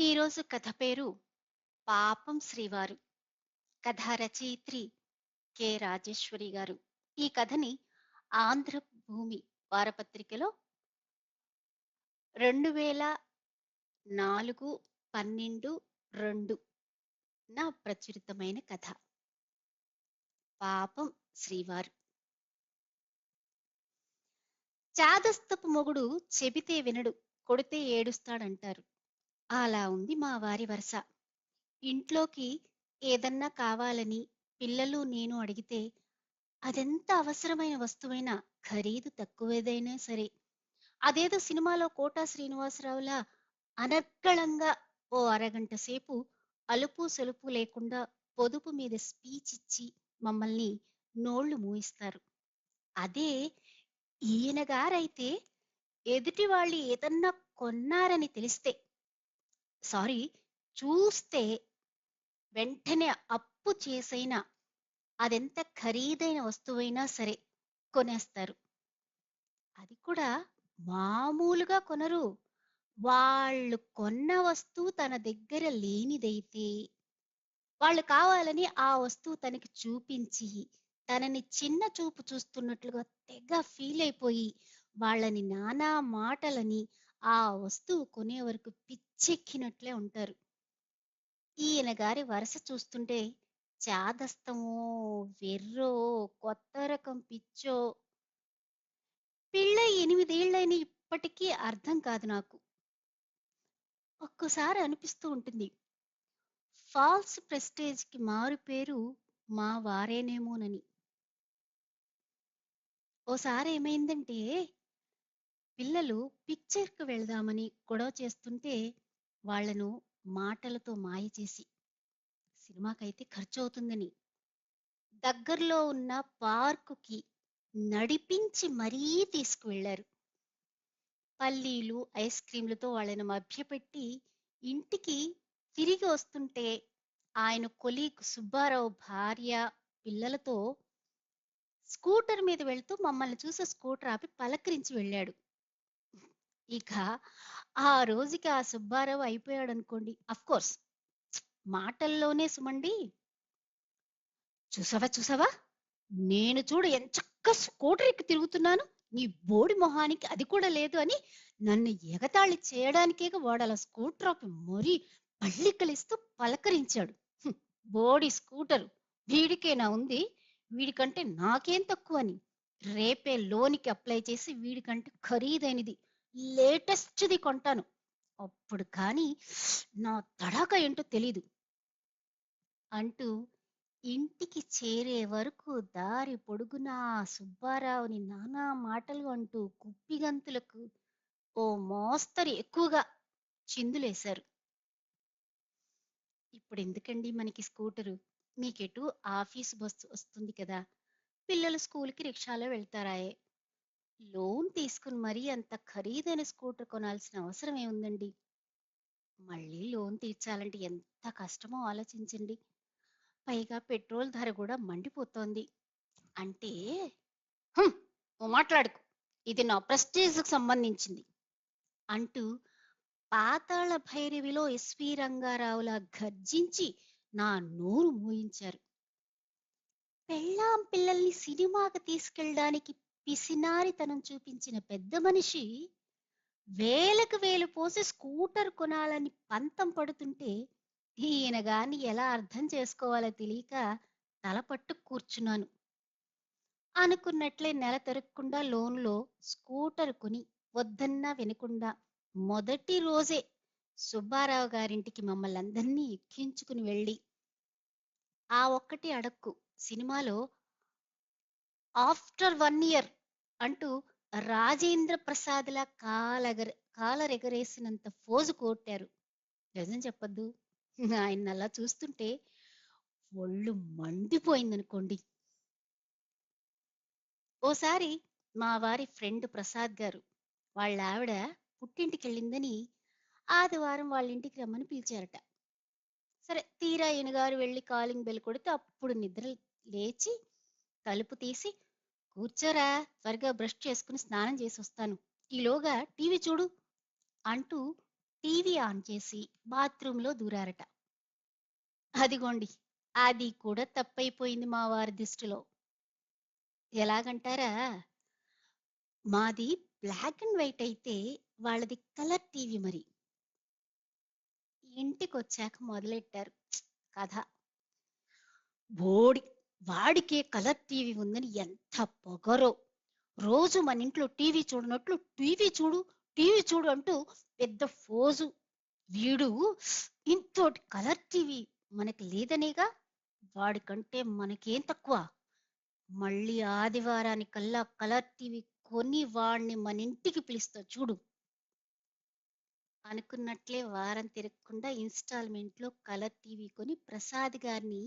ఈరోజు కథ పేరు పాపం శ్రీవారు. కథ రచయిత్రి కె. రాజేశ్వరి గారు. ఈ కథని ఆంధ్రభూమి వారపత్రికలో రెండు వేల నాలుగు పన్నెండు రెండు నా ప్రచురితమైన కథ. పాపం శ్రీవారు. చాదస్తపు మొగుడు చెబితే వినడు కొడితే ఏడుస్తాడంటారు. అలా ఉంది మా వారి వరస. ఇంట్లోకి ఏదన్నా కావాలని పిల్లలు నేను అడిగితే అదెంత అవసరమైన వస్తువైనా ఖరీదు తక్కువేదైనా సరే. అదేదో సినిమాలో కోటా శ్రీనివాసరావులా అనర్గళంగా ఓ అరగంట సేపు అలుపు సొలుపు లేకుండా పొదుపు మీద స్పీచ్ ఇచ్చి మమ్మల్ని నోళ్ళు మూయిస్తారు. అదే ఈయన గారైతే ఎదుటి వాళ్ళు ఏదన్నా కొన్నారని తెలిస్తే సారీ చూస్తే వెంటనే అప్పు చేసైనా అదెంత ఖరీదైన వస్తువైనా సరే కొనేస్తారు. అది కూడా మామూలుగా కొనరు. వాళ్ళు కొన్న వస్తువు తన దగ్గర లేనిదైతే వాళ్ళు కావాలని ఆ వస్తువు తనకి చూపించి తనని చిన్న చూపు చూస్తున్నట్లుగా తెగ ఫీల్ అయిపోయి వాళ్ళని నానా మాటలని ఆ వస్తువు కొనే వరకు పిచ్చెక్కినట్లే ఉంటారు. ఈయన గారి వరుస చూస్తుంటే చాదస్తమో వెర్రో కొత్త రకం పిచ్చో. పిళ్ళ ఎనిమిదేళ్ళైన ఇప్పటికీ అర్థం కాదు నాకు. ఒక్కోసారి అనిపిస్తూ ఉంటుంది. ఫాల్స్ ప్రెస్టేజ్కి మారు పేరు మా వారేనేమోనని. ఓసారి ఏమైందంటే పిల్లలు పిక్చర్కు వెళ్దామని గొడవ చేస్తుంటే వాళ్ళను మాటలతో మాయ చేసి సినిమాకైతే ఖర్చు అవుతుందని దగ్గరలో ఉన్న పార్కుకి నడిపించి మరీ తీసుకువెళ్ళారు పల్లీలు ఐస్ క్రీంలతో వాళ్ళని మభ్యపెట్టి ఇంటికి తిరిగి వస్తుంటే ఆయన కొలీగ్ సుబ్బారావు భార్య పిల్లలతో స్కూటర్ మీద వెళ్తూ మమ్మల్ని చూసి స్కూటర్ ఆపి పలకరించి వెళ్ళాడు. ఇక ఆ రోజుకి ఆ సుబ్బారావు అయిపోయాడు అనుకోండి అఫ్ కోర్స్ మాటల్లోనే సుమండి చూసావా చూసావా? నేను చూడు ఎంచక్క స్కూటర్ ఎక్కి తిరుగుతున్నాను నీ బోడి మొహానికి అది కూడా లేదు అని నన్ను ఎగతాళి చేయడానికే వాడు స్కూటర్ ఆపి మరీ పళ్ళికలిస్తూ పలకరించాడు. బోడి స్కూటర్ వీడికేనా ఉంది? వీడికంటే నాకేం తక్కువ అని రేపే లోనికి అప్లై చేసి వీడికంటే ఖరీదైనది. లేటెస్ట్ది కొంటాను. అప్పుడు కానీ నా తడాక ఏంటో తెలీదు. అంటూ ఇంటికి చేరే వరకు దారి పొడుగునా సుబ్బారావుని నానా మాటలు అంటూ కుప్పిగంతులకు ఓ మోస్తరు ఎక్కువగా చిందులేశారు. ఇప్పుడు ఎందుకండి మనకి స్కూటరు? మీకెటు ఆఫీస్ బస్సు వస్తుంది కదా. పిల్లలు స్కూల్కి రిక్షాలో వెళ్తారాయే. లోన్ తీసుకుని మరీ అంత ఖరీదైన స్కూటర్ కొనాల్సిన అవసరం ఏముందండి? మళ్ళీ లోన్ తీర్చాలంటే ఎంత కష్టమో ఆలోచించండి. పైగా పెట్రోల్ ధర కూడా మండిపోతోంది. అంటే మాట్లాడుకు. ఇది నా ప్రెస్టేజ్కి సంబంధించింది అంటూ పాతాళ భైరవిలో ఎస్వి రంగారావులా గర్జించి నా నోరు మూయించారు. పెళ్ళాం పిల్లల్ని సినిమాకి తీసుకెళ్ళడానికి పిసినారితనం చూపించిన పెద్ద మనిషి వేలకు వేలు పోసి స్కూటర్ కొనాలని పంతం పడుతుంటే ఈయన గాని ఎలా అర్థం చేసుకోవాలో తెలియక తలపట్టు కూర్చున్నాను. అనుకున్నట్లే నెల తిరగకుండా లోన్లో స్కూటర్ కొని వద్దన్నా వినకుండా మొదటి రోజే సుబ్బారావు గారింటికి మమ్మల్ని అందరినీ ఎక్కించుకుని వెళ్ళి ఆ ఒక్కటి అడక్కు. సినిమాలో ఆఫ్టర్ వన్ ఇయర్ అంటూ రాజేంద్ర ప్రసాద్లా కాలగర కాలరెగరేసినంత ఫోజు కొట్టారు. నిజం చెప్పద్దు. ఆయన అలా చూస్తుంటే ఒళ్ళు మండిపోయిందనుకోండి. ఓసారి మా వారి ఫ్రెండ్ ప్రసాద్ గారు వాళ్ళ ఆవిడ పుట్టింటికి వెళ్ళిందని ఆదివారం వాళ్ళ ఇంటికి రమ్మని పిలిచారట. సరే తీరా ఈయన వెళ్ళి కాలింగ్ బెల్ కొడితే అప్పుడు నిద్ర లేచి తలుపు తీసి కూర్చోరా త్వరగా బ్రష్ చేసుకుని స్నానం చేసి వస్తాను ఈలోగా టీవీ చూడు అంటూ టీవీ ఆన్ చేసి బాత్రూంలో దూరారట. అదిగోండి అది కూడా తప్పైపోయింది మా వారి దిష్టిలో ఎలాగంటారా? మాది బ్లాక్ అండ్ వైట్ అయితే వాళ్ళది కలర్ టీవీ మరి. ఇంటికొచ్చాక మొదలెట్టారు కథ. బోడి వాడికే కలర్ టీవీ ఉందని ఎంత పొగరో. రోజు మన ఇంట్లో టీవీ చూడనట్లు టీవీ చూడు, టీవీ చూడు అంటూ పెద్ద ఫోజు. వీడు ఇంతోటి కలర్ టీవీ మనకి లేదనేగా వాడికంటే మనకేం తక్కువ. మళ్ళీ ఆదివారానికల్లా కలర్ టీవీ కొని వాడిని మనింటికి పిలుస్తా చూడు. అనుకున్నట్లే వారం తిరగకుండా ఇన్‌స్టాల్‌మెంట్‌లో కలర్ టీవీ కొని ప్రసాద్ గారిని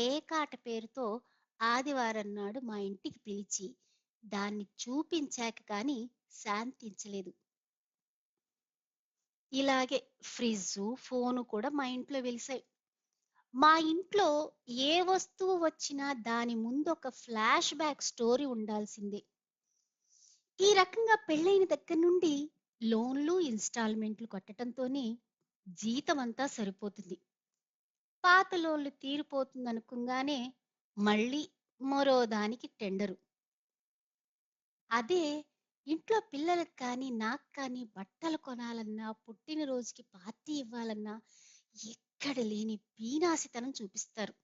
పేకాట పేరుతో ఆదివారం నాడు మా ఇంటికి పిలిచి దాన్ని చూపించాక కానీ శాంతించలేదు. ఇలాగే ఫ్రిజ్జు, ఫోను కూడా మా ఇంట్లో వెలిసాయి. మా ఇంట్లో ఏ వస్తువు వచ్చినా దాని ముందు ఒక ఫ్లాష్ బ్యాక్ స్టోరీ ఉండాల్సిందే. ఈ రకంగా పెళ్ళైన దగ్గర నుండి లోన్‌లు, ఇన్‌స్టాల్‌మెంట్‌లు జీతం అంతా సరిపోతుంది. పాత లోన్‌లు తీరిపోతుందనుకుంగానే మళ్ళీ మరో దానికి టెండరు. అదే ఇంట్లో పిల్లలకి కానీ, నాకు కానీ బట్టలు కొనాలన్నా, పుట్టినరోజుకి పార్టీ ఇవ్వాలన్నా ఎక్కడ లేని పీనాసితనం చూపిస్తారు.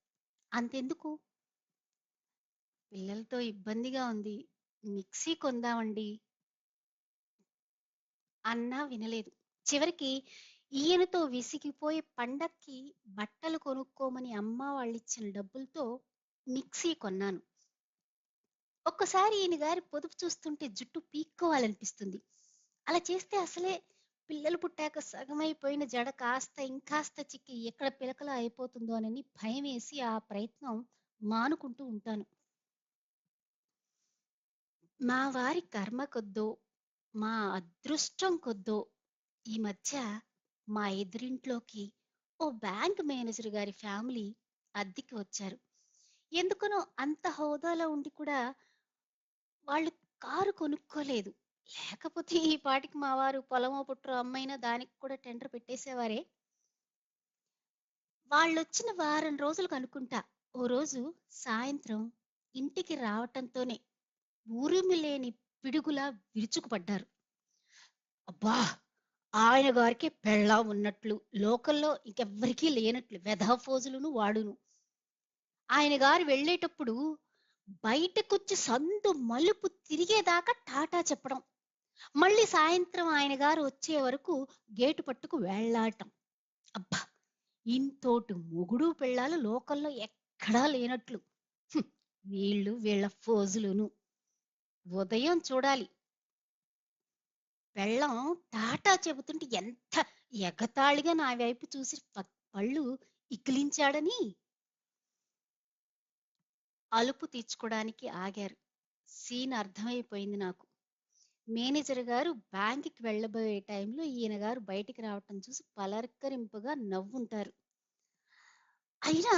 అంతెందుకు పిల్లలతో ఇబ్బందిగా ఉంది. మిక్సీ కొందామండి. అన్నా వినలేదు. చివరికి ఈయనతో విసిగిపోయి పండక్కి బట్టలు కొనుక్కోమని అమ్మ వాళ్ళు ఇచ్చిన డబ్బులతో మిక్సీ కొన్నాను. ఒక్కసారి ఈయన గారి పొదుపు చూస్తుంటే జుట్టు పీక్కోవాలనిపిస్తుంది. అలా చేస్తే అసలే పిల్లలు పుట్టాక సగమైపోయిన జడ కాస్త ఇంకాస్త చిక్కి ఎక్కడ పిలకలా అయిపోతుందోనని భయమేసి ఆ ప్రయత్నం మానుకుంటూ ఉంటాను. మా వారి కర్మ కొద్దో, మా అదృష్టం కొద్దో ఈ మధ్య మా ఎదురింట్లోకి ఓ బ్యాంక్ మేనేజర్ గారి ఫ్యామిలీ అద్దెకి వచ్చారు. ఎందుకనో అంత హోదాలో ఉండి కూడా వాళ్ళు కారు కొనుక్కోలేదు. లేకపోతే ఈ పాటికి మా వారు పొలమో, పుట్టో అమ్మైనా దానికి కూడా టెండర్ పెట్టేసేవారే. వాళ్ళొచ్చిన వారం రోజులకు అనుకుంటా. ఓ రోజు సాయంత్రం ఇంటికి రావటంతోనే ఉరుమి లేని పిడుగులా విరుచుకుపడ్డారు. అబ్బా! ఆయన గారికి పెళ్ళాం ఉన్నట్లు, లోకల్‌లో ఇంకెవ్వరికీ లేనట్లు వెధవ ఫోజులును వాడును. ఆయన గారు వెళ్ళేటప్పుడు బయటకొచ్చి సందు మలుపు తిరిగేదాకా టాటా చెప్పడం. మళ్ళీ సాయంత్రం ఆయన గారు వచ్చే వరకు గేటు పట్టుకు వెళ్ళాటం అబ్బా! ఇంతోటి మొగుడు, పెళ్ళాలు లోకల్‌లో ఎక్కడా లేనట్లు. వీళ్ళు వీళ్ళ ఫోజులును. ఉదయం చూడాలి. బెళ్ళం టాటా చెబుతుంటే ఎంత ఎగతాళిగా నా వైపు చూసి పళ్ళు ఇకిలించాడని. అలుపు తీర్చుకోవడానికి ఆగారు. సీన్ అర్థమైపోయింది నాకు. మేనేజర్ గారు బ్యాంక్‌కి వెళ్ళబోయే టైంలో ఈయన గారు బయటికి రావటం చూసి పలకరింపుగా నవ్వుంటారు. అయినా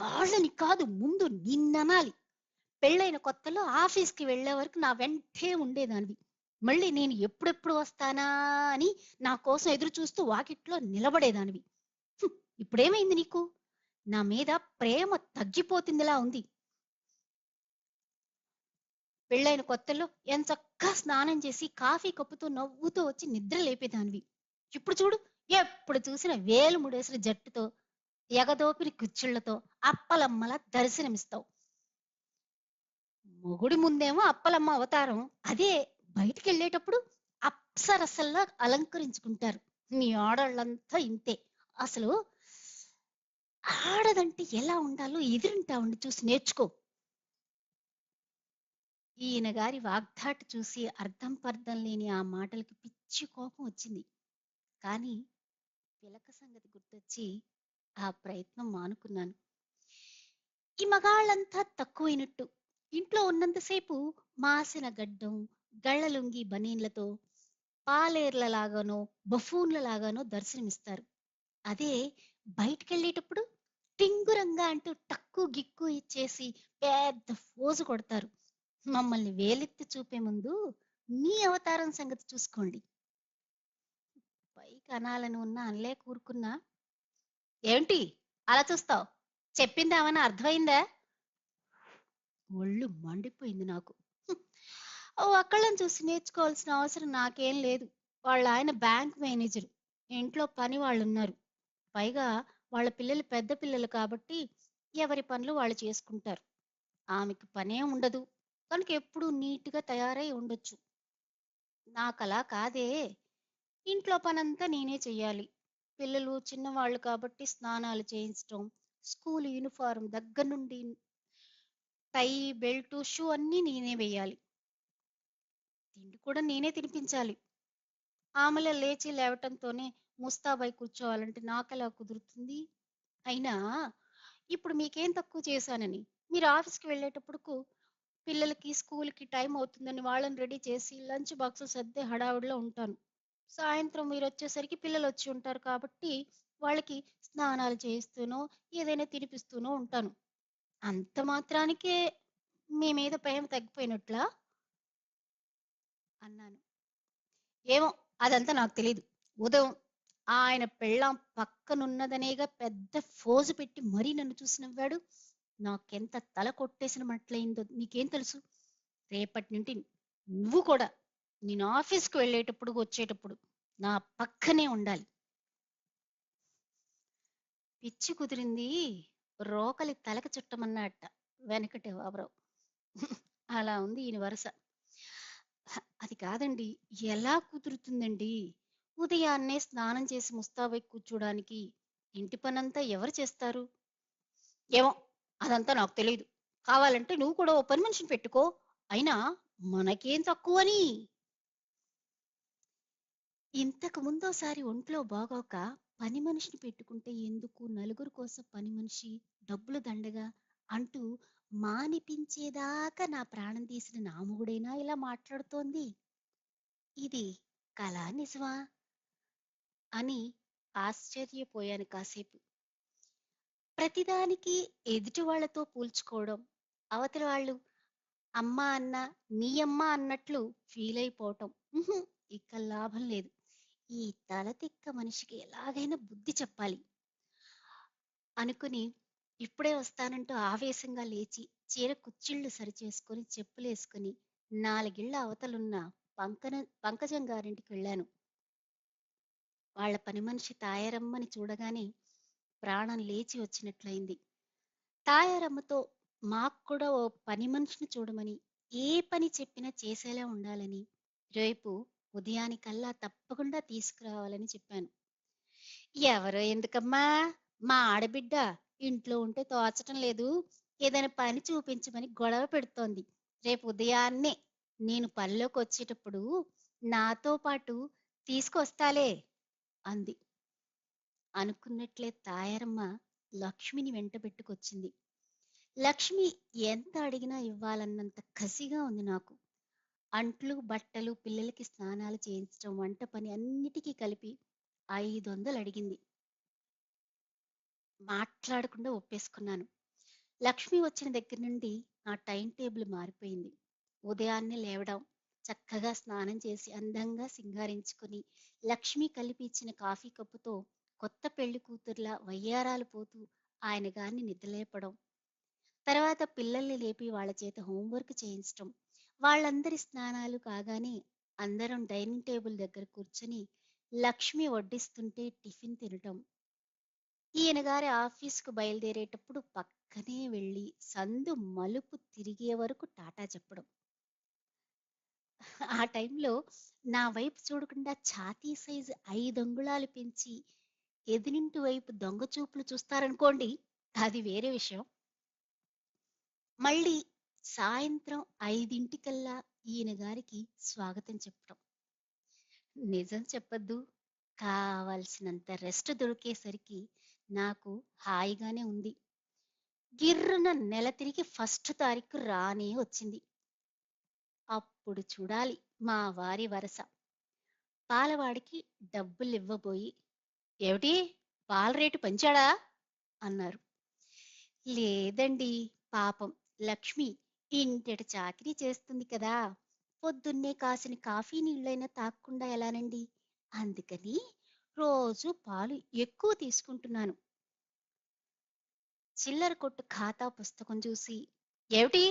వాళ్ళని కాదు ముందు నిన్ననాలి. పెళ్ళైన కొత్తలో ఆఫీస్‌కి వెళ్ళే వరకు నా వెంటే ఉండేదానివి. మళ్ళీ నేను ఎప్పుడెప్పుడు వస్తానా అని నా కోసం ఎదురు చూస్తూ వాకిట్లో నిలబడేదానివి. ఇప్పుడేమైంది నీకు? నా మీద ప్రేమ తగ్గిపోతుందిలా ఉంది. పెళ్ళైన కొత్తల్లో ఎంచక్కా స్నానం చేసి కాఫీ కప్పుతో నవ్వుతూ వచ్చి నిద్ర లేపేదానివి. ఇప్పుడు చూడు ఎప్పుడు చూసిన వేలు ముడేసిన జట్టుతో, ఎగదోపిన కుచ్చిళ్ళతో అప్పలమ్మలా దర్శనమిస్తావు. మొగుడి ముందేమో అప్పలమ్మ అవతారం. అదే బయటికి వెళ్ళేటప్పుడు అప్సరసల్లా అలంకరించుకుంటారు. మీ ఆడోళ్ళంతా ఇంతే. అసలు ఆడదంటే ఎలా ఉండాలో ఎదురుంటా ఉండి చూసి నేర్చుకో. ఈయన గారి వాగ్ధాటి చూసి అర్థం పర్థం లేని ఆ మాటలకి పిచ్చి కోపం వచ్చింది. కానీ పిలక సంగతి గుర్తొచ్చి ఆ ప్రయత్నం మానుకున్నాను. ఈ మగాళ్ళంతా తక్కువైనట్టు. ఇంట్లో ఉన్నంత సేపు మాసిన గడ్డం, గళ్ళలుంగి బనీన్లతో పాలేర్లలాగానో, బఫూన్లలాగానో దర్శనమిస్తారు. అదే బయటికెళ్ళేటప్పుడు టింగురంగా అంటూ టక్కు గిక్కు ఇచ్చేసి పెద్ద ఫోజు కొడతారు. మమ్మల్ని వేలెత్తి చూపే ముందు మీ అవతారం సంగతి చూసుకోండి. పైకి అనాలని ఉన్నా అనలే కూరుకున్నా ఏంటి అలా చూస్తావు? చెప్పిందేమన్నా అర్థమైందా? ఒళ్ళు మండిపోయింది నాకు. ఓ ఒకళ్ళని చూసి నేర్చుకోవాల్సిన అవసరం నాకేం లేదు. వాళ్ళ ఆయన బ్యాంక్ మేనేజర్ ఇంట్లో పని వాళ్ళు ఉన్నారు పైగా వాళ్ళ పిల్లలు పెద్ద పిల్లలు కాబట్టి ఎవరి పనులు వాళ్ళు చేసుకుంటారు. ఆమెకి పనే ఉండదు. కనుక ఎప్పుడూ నీట్‌గా తయారై ఉండొచ్చు. నాకలా కాదే. ఇంట్లో పనంతా నేనే చెయ్యాలి. పిల్లలు చిన్నవాళ్ళు కాబట్టి స్నానాలు చేయించటం, స్కూల్ యూనిఫారం దగ్గర నుండి టై, బెల్ట్ షూ అన్నీ నేనే వెయ్యాలి. తిండి కూడా నేనే తినిపించాలి. ఆమెల లేచి లేవటంతోనే ముస్తాబై కూర్చోవాలంటే నాకెలా కుదురుతుంది? అయినా ఇప్పుడు మీకేం తక్కువ చేశానని? మీరు ఆఫీస్‌కి వెళ్ళేటప్పుడు పిల్లలకి స్కూల్కి టైం అవుతుందని వాళ్ళని రెడీ చేసి లంచ్ బాక్స్ సర్దే హడావిడిలో ఉంటాను. సాయంత్రం మీరొచ్చేసరికి పిల్లలొచ్చి ఉంటారు కాబట్టి వాళ్ళకి స్నానాలు చేయిస్తూనో, ఏదైనా తినిపిస్తూనో ఉంటాను. అంత మాత్రానికే మీ మీద ప్రేమ తగ్గిపోయినట్లా? అన్నాను. ఏమో అదంతా నాకు తెలియదు ఉదయం ఆయన పెళ్ళాం పక్కనున్నదనేగా పెద్ద ఫోజు పెట్టి మరీ నన్ను చూసి నవ్వాడు. నాకెంత తల కొట్టేసిన మట్లయిందో నీకేం తెలుసు? రేపటి నుండి నువ్వు కూడా నేను ఆఫీస్‌కి వెళ్ళేటప్పుడు, వచ్చేటప్పుడు నా పక్కనే ఉండాలి. పిచ్చి కుదిరింది రోకలి తలక చుట్టమన్నట్ట వెనకటి బాబురావు. అలా ఉంది ఈయన వరస. హ! అది కాదండి. ఎలా కుదురుతుందండి? ఉదయాన్నే స్నానం చేసి ముస్తాబై కూర్చోడానికి ఇంటి పనంతా ఎవరు చేస్తారు? ఏమో అదంతా నాకు తెలీదు. కావాలంటే నువ్వు కూడా ఓ పని మనిషిని పెట్టుకో. అయినా మనకేం తక్కువని? ఇంతకు ముందోసారి ఒంట్లో బాగోక పని మనిషిని పెట్టుకుంటే ఎందుకు నలుగురు కోసం పని మనిషి, డబ్బులు దండగా అంటూ మానిపించేదాకా నా ప్రాణం తీసిన నా ఇలా మాట్లాడుతోంది? ఇది కలా నిజమా? అని ఆశ్చర్యపోయాను కాసేపు. ప్రతిదానికి ఎదుటి వాళ్ళతో పోల్చుకోవడం, అవతల వాళ్ళు అమ్మ అన్న నీ అమ్మ అన్నట్లు ఫీల్ అయిపోవటం ఇక లాభం లేదు. ఈ తలతిక్క మనిషికి ఎలాగైనా బుద్ధి చెప్పాలి. అనుకుని ఇప్పుడే వస్తానంటూ ఆవేశంగా లేచి చీర కుచ్చిళ్ళు సరిచేసుకుని చెప్పులేసుకుని నాలుగిళ్ళ అవతలున్న పంకన పంకజం గారింటికి వెళ్ళాను. వాళ్ళ పని మనిషి తాయారమ్మని చూడగానే ప్రాణం లేచి వచ్చినట్లయింది. తాయారమ్మతో మాకు కూడా ఓ పని మనిషిని చూడమని, ఏ పని చెప్పినా చేసేలా ఉండాలని, రేపు ఉదయానికల్లా తప్పకుండా తీసుకురావాలని చెప్పాను. ఎవరో ఎందుకమ్మా! మా ఆడబిడ్డ ఇంట్లో ఉంటే తోచటం లేదు. ఏదైనా పని చూపించమని గొడవ పెడుతోంది. రేపు ఉదయాన్నే నేను పనిలోకొచ్చేటప్పుడు నాతో పాటు తీసుకొస్తాలే అంది. అనుకున్నట్లే తాయారమ్మ లక్ష్మిని వెంటబెట్టుకొచ్చింది. లక్ష్మి ఎంత అడిగినా ఇవ్వాలన్నంత కసిగా ఉంది నాకు. అంట్లు, బట్టలు, పిల్లలకి స్నానాలు చేయించటం, వంట పని అన్నిటికీ కలిపి 500 అడిగింది. మాట్లాడకుండా ఒప్పేసుకున్నాను. లక్ష్మి వచ్చిన దగ్గర నుండి నా టైం టేబుల్ మారిపోయింది. ఉదయాన్నే లేవడం, చక్కగా స్నానం చేసి అందంగా సింగారించుకుని లక్ష్మి కలిపి ఇచ్చిన కాఫీ కప్పుతో కొత్త పెళ్ళి కూతురులా వయ్యారాలు పోతూ ఆయన గారిని నిద్రలేపడం. తర్వాత పిల్లల్ని లేపి వాళ్ళ చేత హోంవర్క్ చేయించటం. వాళ్ళందరి స్నానాలు కాగానే అందరం డైనింగ్ టేబుల్ దగ్గర కూర్చొని లక్ష్మి వడ్డిస్తుంటే టిఫిన్ తినటం. ఈయన గారి ఆఫీస్‌కు బయలుదేరేటప్పుడు పక్కనే వెళ్ళి సందు మలుపు తిరిగే వరకు టాటా చెప్పడం. ఆ టైంలో నా వైపు చూడకుండా ఛాతీ సైజు ఐదు అంగుళాలు పెంచి ఎదినింటి వైపు దొంగ చూపులు చూస్తారనుకోండి అది వేరే విషయం. మళ్ళీ సాయంత్రం 5:00కల్లా ఈయన గారికి స్వాగతం చెప్పడం నిజం చెప్పద్దు కావాల్సినంత రెస్ట్ దొరికేసరికి నాకు హాయిగానే ఉంది. గిర్రున నెల తిరిగి ఫస్ట్ తారీఖు రానే వచ్చింది. అప్పుడు చూడాలి మా వారి వరస. పాలవాడికి డబ్బులివ్వబోయి ఏమిటి పాల రేటు పెంచాడా?" అన్నారు. లేదండి పాపం లక్ష్మి ఇంటెట చాకిరీ చేస్తుంది కదా! పొద్దున్నే కాసిన కాఫీ నీళ్ళైనా తాక్కుండా ఎలానండి? అందుకని రోజు పాలు ఎక్కువ తీసుకుంటున్నాను. చిల్లర కొట్టు ఖాతా పుస్తకం చూసి ఏమిటి?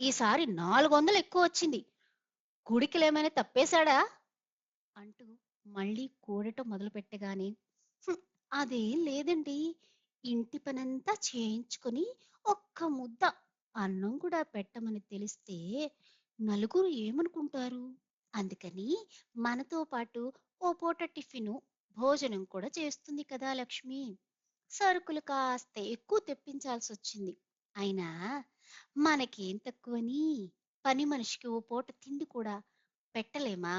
ఈసారి నాలుగు వందలు ఎక్కువ వచ్చింది. గుడికిలేమైనా తప్పేశాడా? అంటూ మళ్ళీ కూడటం మొదలు పెట్టగానే అదేం లేదండి. ఇంటి పనంతా చేయించుకొని ఒక్క ముద్ద అన్నం కూడా పెట్టమని తెలిస్తే నలుగురు ఏమనుకుంటారు? అందుకని మనతో పాటు ఓ పూట టిఫిను భోజనం కూడా చేస్తుంది కదా లక్ష్మి. సరుకులు కాస్త ఎక్కువ తెప్పించాల్సి వచ్చింది అయినా మనకేం తక్కువని పని మనిషికి ఓ పూట తిండి కూడా పెట్టలేమా?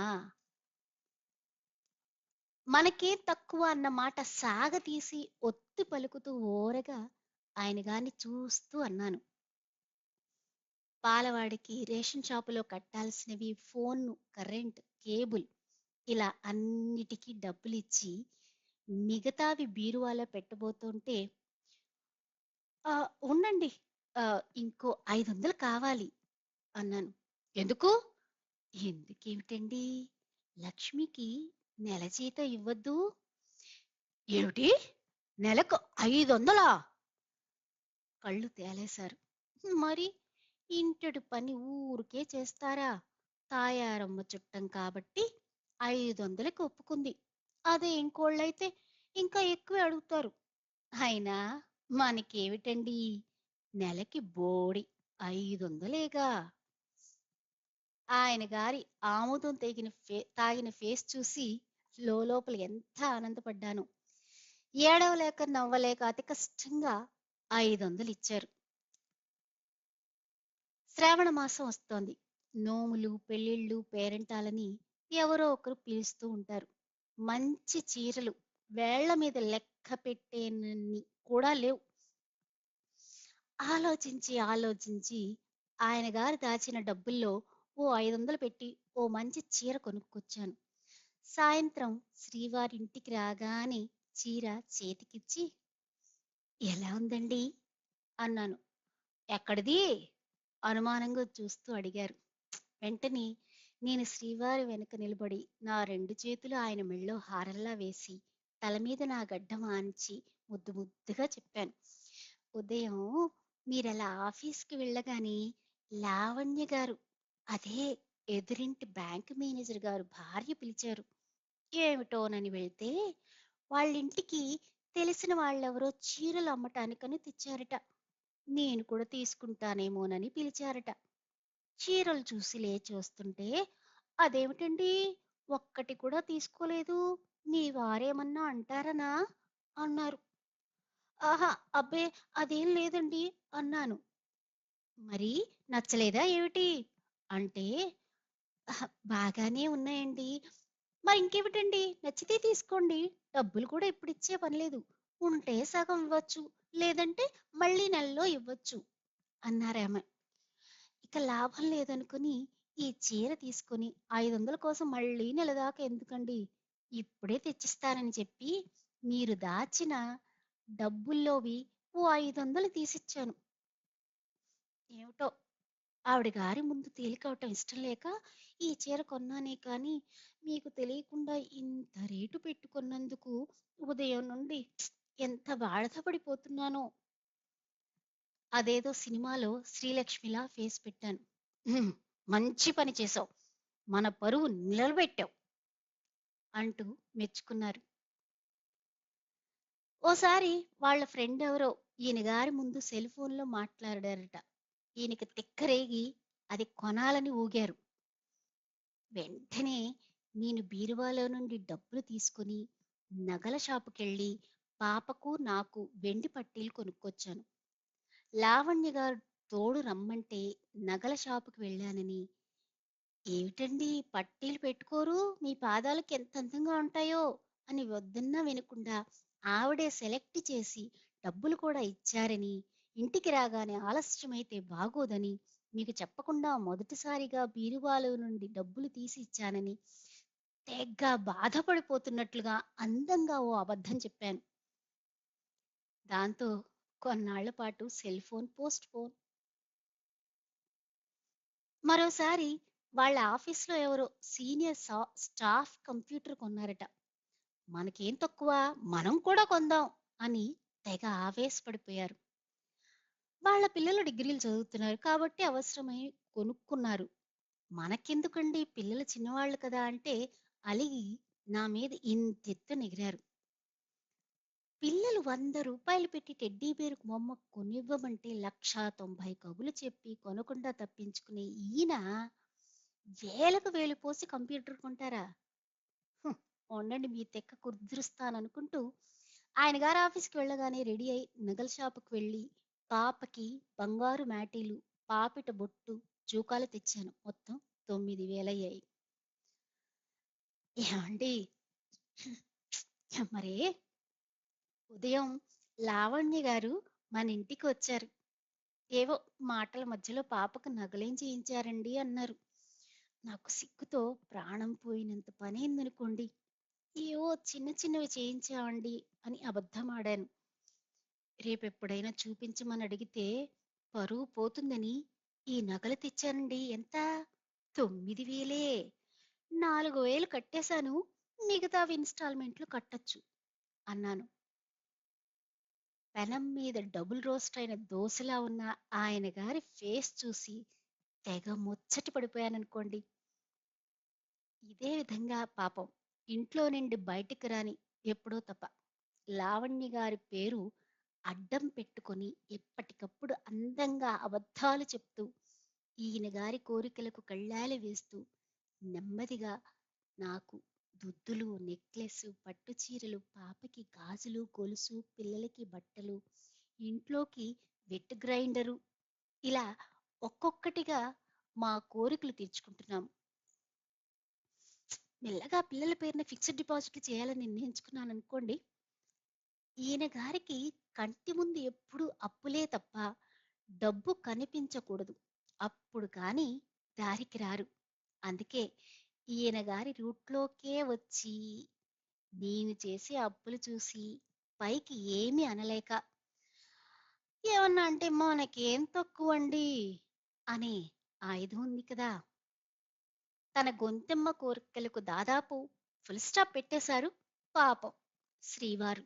మనకేం తక్కువ అన్న మాట సాగతీసి ఒత్తి పలుకుతూ ఓరగా ఆయన గాని చూస్తూ అన్నాను. పాలవాడికి రేషన్ షాపులో కట్టాల్సినవి ఫోన్ కరెంట్ కేబుల్ ఇలా అన్నిటికీ డబ్బులు ఇచ్చి మిగతావి బీరువాలో పెట్టబోతుంటే "ఆ, ఉండండి. ఇంకో ఐదు వందలు కావాలి అన్నాను. ఎందుకు? ఎందుకేమిటండి? లక్ష్మికి నెల జీతం ఇవ్వద్దు. ఏమిటి? నెలకు ఐదు వందలా కళ్ళు తేలేశారు. మరి ఇంటడు పని ఊరికే చేస్తారా? తాయారమ్మ చుట్టం కాబట్టి ఐదు వందలకి ఒప్పుకుంది. అదే ఇంకోళ్ళైతే ఇంకా ఎక్కువ అడుగుతారు. అయినా మనకేమిటండి? నెలకి బోడి ఐదు వందలేగా ఆయన గారి ఆముదం తెగిన ఫే తాగిన ఫేస్ చూసి లోపల ఎంత ఆనందపడ్డాను. ఏడవలేక నవ్వలేక అతి కష్టంగా ఐదు వందలు ఇచ్చారు శ్రావణ మాసం వస్తోంది. నోములు పెళ్ళిళ్ళు పేరెంటాలని ఎవరో ఒకరు పిలుస్తూ ఉంటారు. మంచి చీరలు వేళ్ళ మీద లెక్క పెట్టేనన్ని కూడా లేవు. ఆలోచించి ఆలోచించి ఆయన గారు దాచిన డబ్బుల్లో ఓ ఐదు వందలు పెట్టి ఓ మంచి చీర కొనుక్కొచ్చాను. సాయంత్రం శ్రీవారి ఇంటికి రాగానే చీర చేతికిచ్చి ఎలా ఉందండి? అన్నాను. ఎక్కడిది? అనుమానంగా చూస్తూ అడిగారు. వెంటనే నేను శ్రీవారి వెనుక నిలబడి నా రెండు చేతులు ఆయన మెళ్ళో హారల్లా వేసి తల మీద నా గడ్డం ఆనించి ముద్దు ముద్దుగా చెప్పాను. ఉదయం మీరలా ఆఫీస్కి వెళ్ళగానే లావణ్య గారు అదే ఎదురింటి బ్యాంక్ మేనేజర్ గారు భార్య పిలిచారు. ఏమిటోనని వెళ్తే వాళ్ళింటికి తెలిసిన వాళ్ళెవరో చీరలు అమ్మటానికని తెచ్చారట. నేను కూడా తీసుకుంటానేమోనని పిలిచారట. చీరలు చూసి లేచి వస్తుంటే అదేమిటండి? ఒక్కటి కూడా తీసుకోలేదు. మీ వారేమన్నా అంటారనా? అన్నారు. ఆహా అబ్బే అదేం లేదండి అన్నాను. మరి నచ్చలేదా ఏమిటి? అంటే బాగానే ఉన్నాయండి. మరి ఇంకేమిటండి? నచ్చితే తీసుకోండి. డబ్బులు కూడా ఇప్పుడు ఇచ్చే పని లేదు. ఉంటే సగం ఇవ్వచ్చు. లేదంటే మళ్ళీ నెలలో ఇవ్వచ్చు అన్నారామె. ఇక లాభం లేదనుకుని ఈ చీర తీసుకొని ఐదు వందల కోసం మళ్ళీ నెలదాకా ఎందుకండి? ఇప్పుడే తెచ్చిస్తానని చెప్పి మీరు దాచిన డబ్బుల్లోవి ఓ ఐదు వందలు తీసిచ్చాను. ఏమిటో? ఆవిడ గారి ముందు తేలికవటం ఇష్టం లేక ఈ చీర కొన్నానే కానీ మీకు తెలియకుండా ఇంత రేటు పెట్టుకున్నందుకు ఉదయం నుండి ఎంత బాధపడిపోతున్నానో. అదేదో సినిమాలో శ్రీలక్ష్మిలా ఫేస్ పెట్టాను. మంచి పని చేసావు మన పరువు నిలబెట్టావు అంటూ మెచ్చుకున్నారు. ఓసారి వాళ్ళ ఫ్రెండ్ ఎవరో ఈయన గారి ముందు సెల్ ఫోన్లో మాట్లాడారట. ఈయనకి తిక్కరేగి అది కొనాలని ఊగారు. వెంటనే నేను బీరువాలో నుండి డబ్బులు తీసుకుని నగల షాపుకెళ్ళి పాపకు నాకు వెండి పట్టీలు కొనుక్కొచ్చాను. లావణ్య గారు తోడు రమ్మంటే నగల షాపుకి వెళ్ళానని. ఏమిటండి పట్టీలు పెట్టుకోరు? మీ పాదాలకు ఎంత అందంగా ఉంటాయో? అని వద్దన్నా వినకుండా ఆవిడే సెలెక్ట్ చేసి డబ్బులు కూడా ఇచ్చారని. ఇంటికి రాగానే ఆలస్యమైతే బాగోదని మీకు చెప్పకుండా మొదటిసారిగా బీరువాలో నుండి డబ్బులు తీసి ఇచ్చానని తెగ్గా బాధపడిపోతున్నట్లుగా అందంగా ఓ అబద్ధం చెప్పాను. దాంతో కొన్నాళ్ళ పాటు సెల్ ఫోన్ పోస్ట్ పోన్ మరోసారి వాళ్ళ ఆఫీస్లో ఎవరో సీనియర్ సా- స్టాఫ్ కంప్యూటర్ కొన్నారట. మనకేం తక్కువ మనం కూడా కొందాం అని తెగ ఆవేశపడిపోయారు. వాళ్ళ పిల్లలు డిగ్రీలు చదువుతున్నారు కాబట్టి అవసరమై కొనుక్కున్నారు. మనకెందుకండి పిల్లలు చిన్నవాళ్ళు కదా అంటే అలిగి నా మీద ఇంతెత్తు నెగిరారు. పిల్లలు వంద రూపాయలు పెట్టి టెడ్డీ బేరుకు బొమ్మ కొనివ్వమంటే లక్షా తొంభై కబులు చెప్పి కొనకుండా తప్పించుకునే ఈయన వేలకు వేలు పోసి కంప్యూటర్ కొంటారా? ఉండండి మీ తెక్క కుదురుస్తాననుకుంటూ ఆయన గారు ఆఫీస్కి వెళ్ళగానే రెడీ అయి నగల షాపుకు వెళ్ళి పాపకి బంగారు మ్యాటీలు పాపిట బొట్టు జూకాలు తెచ్చాను. మొత్తం తొమ్మిది వేలయ్యాయి. ఏమండి? మరే ఉదయం లావణ్య గారు మన ఇంటికి వచ్చారు. ఏవో మాటల మధ్యలో పాపకు నగలేం చేయించారండి అన్నారు. నాకు సిగ్గుతో ప్రాణం పోయినంత పని అయిందనుకోండి ఏవో చిన్న చిన్నవి చేయించామండి అని అబద్ధం ఆడాను రేపెప్పుడైనా చూపించమని అడిగితే పరువు పోతుందని ఈ నగలు తెచ్చానండి ఎంత? తొమ్మిది వేలే. నాలుగు వేలు కట్టేశాను మిగతావి ఇన్స్టాల్మెంట్లు కట్టొచ్చు అన్నాను. పెనం మీద డబుల్ రోస్ట్ అయిన దోశలా ఉన్న ఆయన గారి ఫేస్ చూసి తెగ ముచ్చటి పడిపోయాననుకోండి. ఇదే విధంగా పాపం ఇంట్లో నుండి బయటికి రాని ఎప్పుడో తప్ప లావణ్య గారి పేరు అడ్డం పెట్టుకొని ఎప్పటికప్పుడు అందంగా అబద్ధాలు చెప్తూ ఈయన గారి కోరికలకు కళ్ళాలి వేస్తూ నెమ్మదిగా నాకు దుద్దులు నెక్లెస్ పట్టు చీరలు పాపకి గాజులు గొలుసు పిల్లలకి బట్టలు ఇంట్లోకి వెట్ గ్రైండరు. ఇలా ఒక్కొక్కటిగా మా కోరికలు తీర్చుకుంటున్నాం. మెల్లగా పిల్లల పేరున ఫిక్స్డ్ డిపాజిట్లు చేయాలని నిర్ణయించుకున్నాను అనుకోండి ఈయన గారికి కంటి ముందు ఎప్పుడు అప్పులే తప్ప డబ్బు కనిపించకూడదు. అప్పుడు కానీ దారికి రారు. అందుకే ఈయన గారి రూట్లోకే వచ్చి నేను చేసే అప్పులు చూసి పైకి ఏమీ అనలేక ఏమన్నా అంటే మనకేం తక్కువ అండి అనే ఆయుధం ఉంది కదా. తన గొంతెమ్మ కోరికలకు దాదాపు ఫుల్ స్టాప్ పెట్టేశారు పాపం శ్రీవారు.